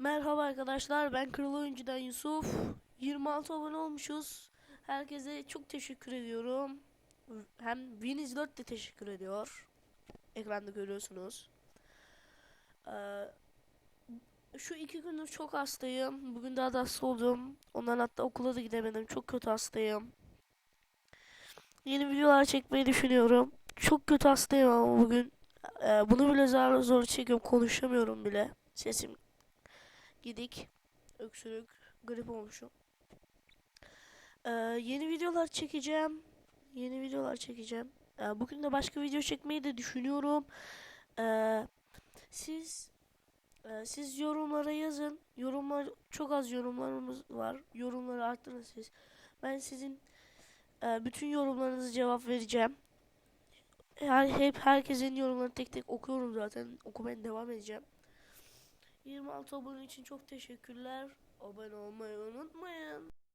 Merhaba arkadaşlar ben Kırıl Oyuncu'dan Yusuf. 26 abone olmuşuz. Herkese çok teşekkür ediyorum. Hem Viniz 4 de teşekkür ediyor. Ekranda görüyorsunuz. Ee, Şu iki gündür çok hastayım. Bugün daha da hasta oldum. Ondan hatta okula da gidemedim. Çok kötü hastayım. Yeni videolar çekmeyi düşünüyorum. Çok kötü hastayım ama bugün Ee, Bunu bile zor zor çekiyorum. Konuşamıyorum bile. Sesim gidik. Öksürük, grip olmuşum. Ee, yeni videolar çekeceğim. Yeni videolar çekeceğim. Ee, bugün de başka video çekmeyi de düşünüyorum. Ee, siz e, siz yorumlara yazın. Yorumlar çok az yorumlarımız var. Yorumları arttırın siz. Ben sizin e, bütün yorumlarınızı cevap vereceğim. Her, hep herkesin yorumlarını tek tek okuyorum zaten. Okumaya devam edeceğim. 26 abone için çok teşekkürler. Abone olmayı unutmayın.